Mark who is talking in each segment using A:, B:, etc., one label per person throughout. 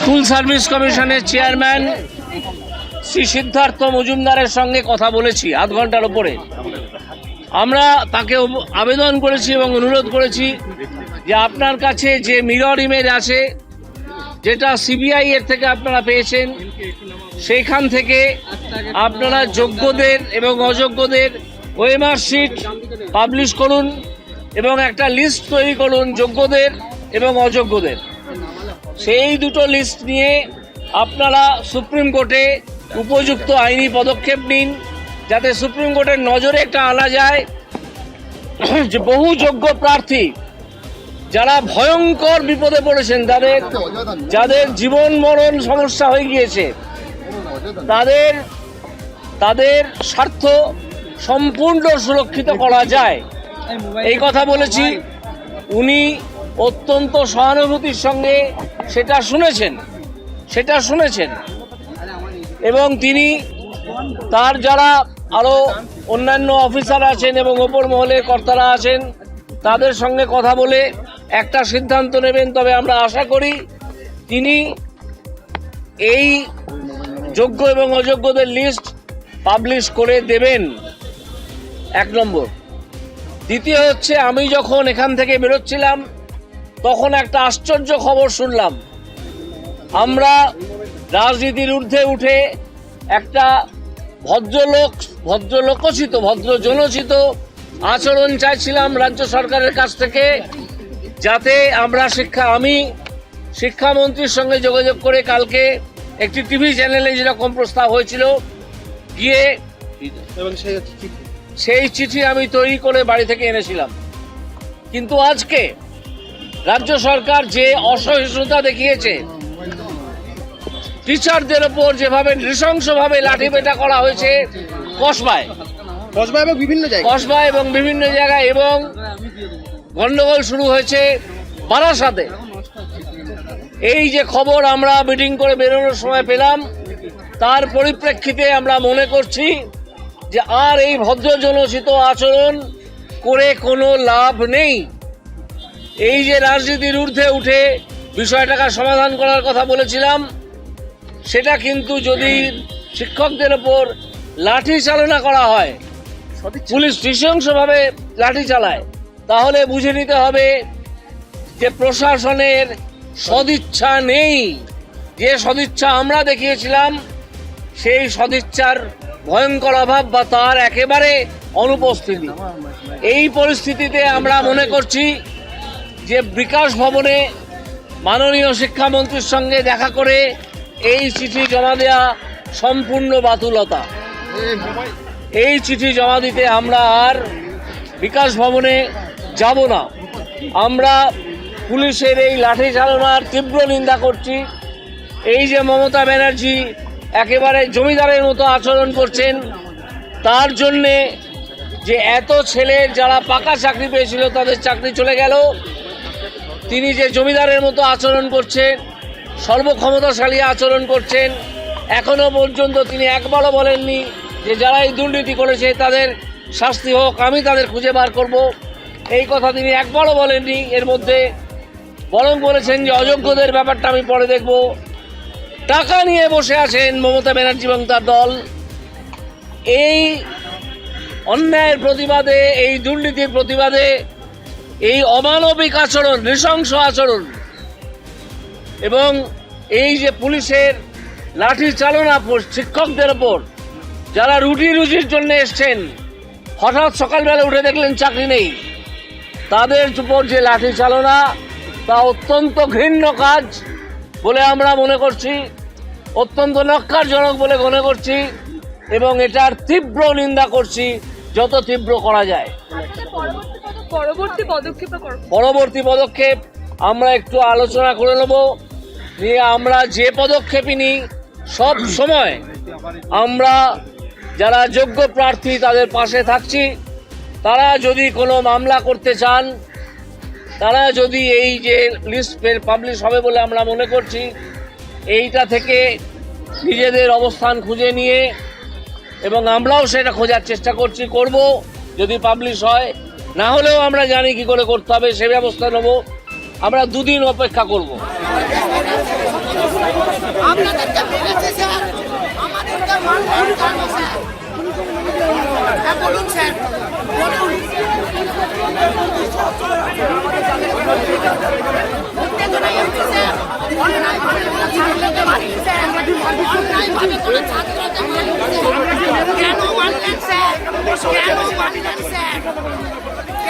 A: School service কমিশনের chairman Shri Siddhartha মজুমদারের সঙ্গে কথা বলেছি, আধ ঘণ্টার ওপরে। আমরা তাকে আবেদন করেছি এবং অনুরোধ করেছি যে আপনার কাছে যে মিরর ইমেজ আছে, যেটা সিবিআই এর থেকে আপনারা পেয়েছেন, সেইখান থেকে আপনারা যোগ্যদের এবং অযোগ্যদের ওয়েমার শিট পাবলিশ করুন এবং একটা লিস্ট তৈরি করুন যোগ্যদের এবং অযোগ্যদের। সেই দুটো লিস্ট নিয়ে আপনারা সুপ্রিম কোর্টে উপযুক্ত আইনি পদক্ষেপ নিন, যাতে সুপ্রিম কোর্টের নজরে একটা আনা যায়। যে বহু যোগ্য প্রার্থী যারা ভয়ঙ্কর বিপদে পড়েছেন, তাদের যাদের জীবন মরণ সমস্যা হয়ে গিয়েছে, তাদের তাদের স্বার্থ সম্পূর্ণ সুরক্ষিত করা যায়। এই কথা বলেছি। উনি অত্যন্ত সহানুভূতির সঙ্গে সেটা শুনেছেন সেটা শুনেছেন। এবং তিনি তার যারা আরও অন্যান্য অফিসার আছেন এবং ওপর মহলের কর্তারা আছেন, তাদের সঙ্গে কথা বলে একটা সিদ্ধান্ত নেবেন। তবে আমরা আশা করি তিনি এই যোগ্য এবং অযোগ্যদের লিস্ট পাবলিশ করে দেবেন। এক নম্বর। দ্বিতীয় হচ্ছে, আমি যখন এখান থেকে বেরোচ্ছিলাম তখন একটা আশ্চর্য খবর শুনলাম। আমরা রাজনীতির ঊর্ধ্বে উঠে একটা ভদ্রলোক ভদ্রলোকচিত ভদ্র জনচিত আচরণ চাইছিলাম রাজ্য সরকারের কাছ থেকে যাতে আমরা শিক্ষা আমি শিক্ষামন্ত্রীর সঙ্গে যোগাযোগ করে কালকে একটি টিভি চ্যানেলে যেরকম প্রস্তাব হয়েছিল গিয়ে
B: এবং সেই চিঠি
A: আমি তৈরি করে বাড়ি থেকে এনেছিলাম। কিন্তু আজকে রাজ্য সরকার যে অসহিষ্ণুতা দেখিয়েছে টিচারদের ওপর যেভাবে নৃশংসভাবে লাঠিপেটা করা হয়েছে কসবায়।
B: কসবা এবং বিভিন্ন জায়গায়।
A: কসবায় এবং বিভিন্ন জায়গায় এবং গন্ডগোল শুরু হয়েছে বারাসাতে। এই যে খবর আমরা মিটিং করে বেরোনোর সময় পেলাম তার পরিপ্রেক্ষিতে আমরা মনে করছি যে আর এই ভদ্রজনচিত আচরণ করে কোনো লাভ নেই। এই যে রাজনীতির ঊর্ধ্বে উঠে বিষয়টাকে সমাধান করার কথা বলেছিলাম সেটা কিন্তু যদি শিক্ষকদের ওপর লাঠি চালনা করা হয় পুলিশ নৃশংসভাবে লাঠি চালায় তাহলে বুঝে নিতে হবে যে প্রশাসনের সদিচ্ছা নেই। যে সদিচ্ছা আমরা দেখিয়েছিলাম সেই সদিচ্ছার ভয়ঙ্কর অভাব বা তার একেবারে অনুপস্থিতি। এই পরিস্থিতিতে আমরা মনে করছি যে বিকাশ ভবনে মাননীয় শিক্ষামন্ত্রীর সঙ্গে দেখা করে এই চিঠি জমা দেওয়া সম্পূর্ণ বাতুলতা। এই চিঠি জমা দিতে আমরা আর বিকাশ ভবনে যাব না। আমরা পুলিশের এই লাঠি চালনার তীব্র নিন্দা করছি। এই যে মমতা ব্যানার্জি একেবারে জমিদারের মতো আচরণ করছেন, তার জন্যে যে এত ছেলে যারা পাকা চাকরি পেয়েছিল তাদের চাকরি চলে গেল। তিনি যে জমিদারের মতো আচরণ করছেন, সর্বক্ষমতাশালী আচরণ করছেন, এখনও পর্যন্ত তিনি একবারও বলেননি যে যারা এই দুর্নীতি করেছে তাদের শাস্তি হোক, আমি তাদের খুঁজে বার করব। এই কথা তিনি একবারও বলেননি। এর মধ্যে বরং বলেছেন যে অযোগ্যদের ব্যাপারটা আমি পরে দেখব। টাকা নিয়ে বসে আছেন মমতা ব্যানার্জি এবং তার দল। এই অন্যায়ের প্রতিবাদে, এই দুর্নীতির প্রতিবাদে এই অমানবিক আচরণ নৃশংস আচরণ এবং এই যে পুলিশের লাঠি চালনা শিক্ষকদের ওপর যারা রুটি রুজির জন্য এসছেন হঠাৎ সকালবেলা উঠে দেখলেন চাকরি নেই। তাদের উপর যে লাঠি চালনা তা অত্যন্ত ঘৃণ্য কাজ বলে আমরা মনে করছি অত্যন্ত নক্কারজনক বলে মনে করছি এবং এটার তীব্র নিন্দা করছি যত তীব্র করা যায়।
C: আচ্ছা, পরবর্তী পদক্ষেপ
A: পরবর্তী পদক্ষেপ, আমরা একটু আলোচনা করে নেব নিয়ে আমরা যে পদক্ষেপই নিই, সব সময় আমরা যারা যোগ্য প্রার্থী তাদের পাশে থাকছি। তারা যদি কোনো মামলা করতে চান, তারা যদি এই যে লিস্ট পাবলিশ হবে বলে আমরা মনে করছি, এইটা থেকে নিজেদের অবস্থান খুঁজে নিয়ে এবং আমরাও সেটা খোঁজার চেষ্টা করছি, করব। যদি পাবলিশ হয় না হলেও আমরা জানি কি করে করতে হবে, সে ব্যবস্থা নেব। আমরা দুদিন অপেক্ষা করব।
D: কেন মানলেন, স্যার? কেন মানলেন, স্যার?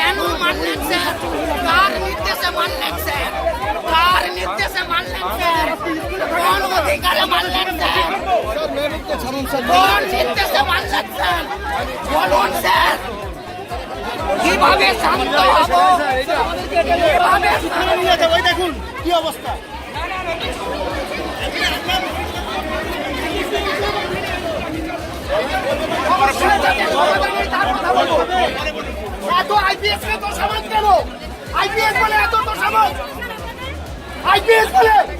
D: কেন মানলেন স্যার? কার নির্দেশে মানলেন স্যার? কার নির্দেশে মানলেন স্যার? কোন অধিকারে মানলেন স্যার? কোন নির্দেশে মানলেন স্যার? বলুন স্যার। কীভাবে শান্ত হব? কীভাবে
B: দেখুন, কি অবস্থা?
D: আইপিএস বলে